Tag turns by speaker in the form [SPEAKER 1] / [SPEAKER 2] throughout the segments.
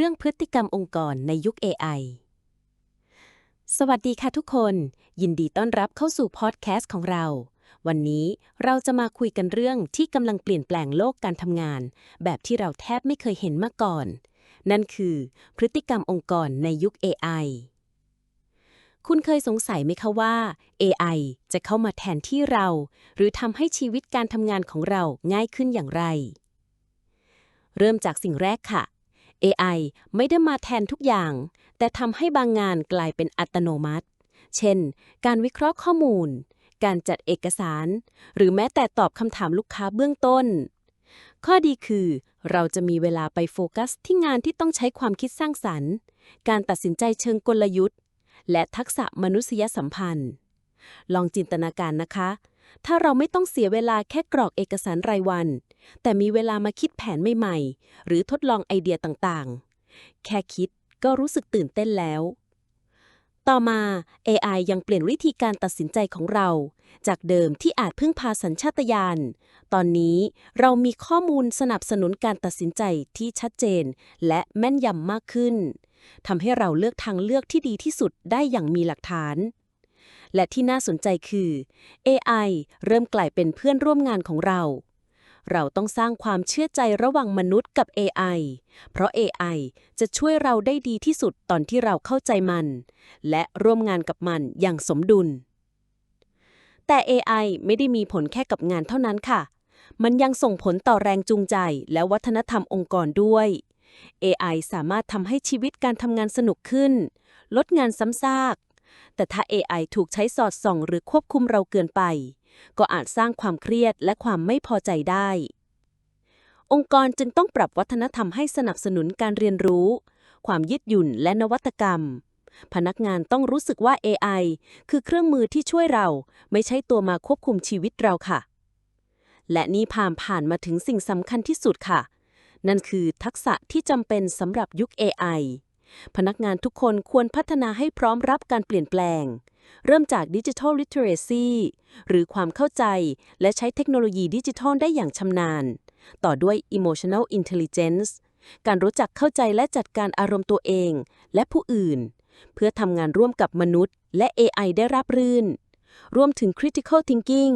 [SPEAKER 1] รื่องพฤติกรรมองค์กรในยุค AI สวัสดีค่ะทุกคน ยินดีต้อนรับเข้าสู่พอดแคสต์ของเรา วันนี้เราจะมาคุยกันเรื่องที่กำลังเปลี่ยนแปลงโลกการทำงาน แบบที่เราแทบไม่เคยเห็นมาก่อน นั่นคือ พฤติกรรมองค์กรในยุค AI คุณเคยสงสัยไหมคะว่า AI จะเข้ามาแทนที่เรา หรือทำให้ชีวิตการทำงานของเราง่ายขึ้นอย่างไร เริ่มจากสิ่งแรกค่ะ AI ไม่ได้มาแทนทุกอย่าง แต่ทำให้บางงานกลายเป็นอัตโนมัติ เช่น การวิเคราะห์ข้อมูล การจัดเอกสาร หรือแม้แต่ตอบคำถามลูกค้าเบื้องต้น ข้อดีคือ เราจะมีเวลาไปโฟกัสที่งานที่ต้องใช้ความคิดสร้างสรรค์ การตัดสินใจเชิงกลยุทธ์ และทักษะมนุษยสัมพันธ์ ลองจินตนาการนะคะ ถ้าเราไม่ต้องเสียเวลาแค่กรอกเอกสารรายวัน แต่มีเวลามาคิดแผนใหม่ๆ หรือทดลองไอเดียต่างๆ แค่คิดก็รู้สึกตื่นเต้นแล้ว ต่อมา AI ยังเปลี่ยนวิธีการตัดสินใจของเรา จากเดิมที่อาจพึ่งพาสัญชาตญาณ ตอนนี้เรามีข้อมูลสนับสนุนการตัดสินใจที่ชัดเจน และแม่นยำมากขึ้นทำให้เราเลือกทางเลือกที่ดีที่สุดได้อย่างมีหลักฐาน และที่น่าสนใจคือ AI เริ่มกลายเป็นเพื่อนร่วมงานของเรา เราต้องสร้างความเชื่อใจระหว่างมนุษย์กับ AI เพราะ AI จะช่วยเราได้ดีที่สุดตอนที่เราเข้าใจมัน และร่วมงานกับมันอย่างสมดุล แต่ AI ไม่ได้มีผลแค่กับงานเท่านั้นค่ะ มันยังส่งผลต่อแรงจูงใจและวัฒนธรรมองค์กรด้วย AI สามารถทำให้ชีวิตการทำงานสนุกขึ้น ลดงานซ้ำซาก แต่ถ้า AI ถูกใช้สอดส่อง หรือควบคุมเราเกินไป ก็อาจสร้างความเครียดและความไม่พอใจได้ องค์กรจึงต้องปรับวัฒนธรรมให้สนับสนุนการเรียนรู้ ความยืดหยุ่นและนวัตกรรม พนักงานต้องรู้สึกว่า AI คือเครื่องมือที่ช่วยเรา ไม่ใช่ตัวมาควบคุมชีวิตเราค่ะ และนี่ผ่านผ่านมาถึงสิ่งสำคัญที่สุดค่ะ นั่นคือทักษะที่จำเป็นสำหรับยุค AI พนักงานทุกคนควรพัฒนาให้พร้อมรับการเปลี่ยนแปลง เริ่มจากดิจิทัลลิเทเรซีหรือความเข้าใจ และใช้เทคโนโลยีดิจิทัลได้อย่างชำนาญ ต่อด้วย emotional intelligence การรู้จักเข้าใจและจัดการอารมณ์ตัวเอง และผู้อื่น เพื่อทำงานร่วมกับมนุษย์ และ AI ได้รับรื่น รวมถึง critical thinking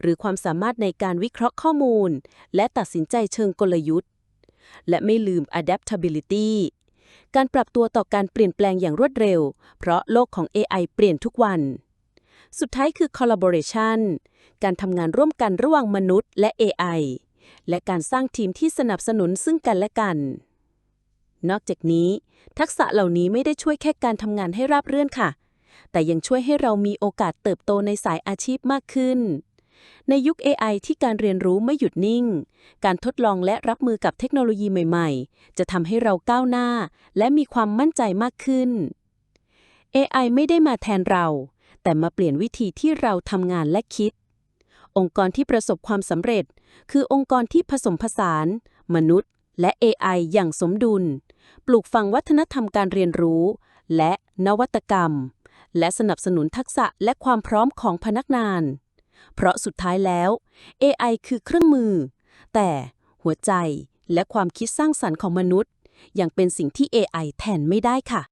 [SPEAKER 1] หรือความสามารถในการวิเคราะห์ข้อมูล และตัดสินใจเชิงกลยุทธ์ และไม่ลืม adaptability การปรับตัวต่อการเปลี่ยนแปลงอย่างรวดเร็ว เพราะโลกของ AI เปลี่ยนทุกวัน สุดท้ายคือ collaboration การทำงานร่วมกันระหว่างมนุษย์และ AI และการสร้างทีมที่สนับสนุนซึ่งกันและกัน นอกจากนี้ ทักษะเหล่านี้ไม่ได้ช่วยแค่การทำงานให้ราบรื่นค่ะ แต่ยังช่วยให้เรามีโอกาสเติบโตในสายอาชีพมากขึ้น ในยุค AI ที่การเรียนรู้ไม่หยุดนิ่ง การทดลองและรับมือกับเทคโนโลยีใหม่ ๆ จะทำให้เราก้าวหน้า และมีความมั่นใจมากขึ้น AI ไม่ได้มาแทนเรา แต่มาเปลี่ยนวิธีที่เราทำงานและคิด องค์กรที่ประสบความสำเร็จ คือองค์กรที่ผสมผสาน มนุษย์ และ AI อย่างสมดุล ปลูกฝังวัฒนธรรมการเรียนรู้ และนวัตกรรม และสนับสนุนทักษะและความพร้อมของพนักงาน เพราะสุดท้ายแล้ว AI คือเครื่องมือ แต่หัวใจและความคิดสร้างสรรค์ของมนุษย์ ยังเป็นสิ่งที่ AI แทนไม่ได้ค่ะ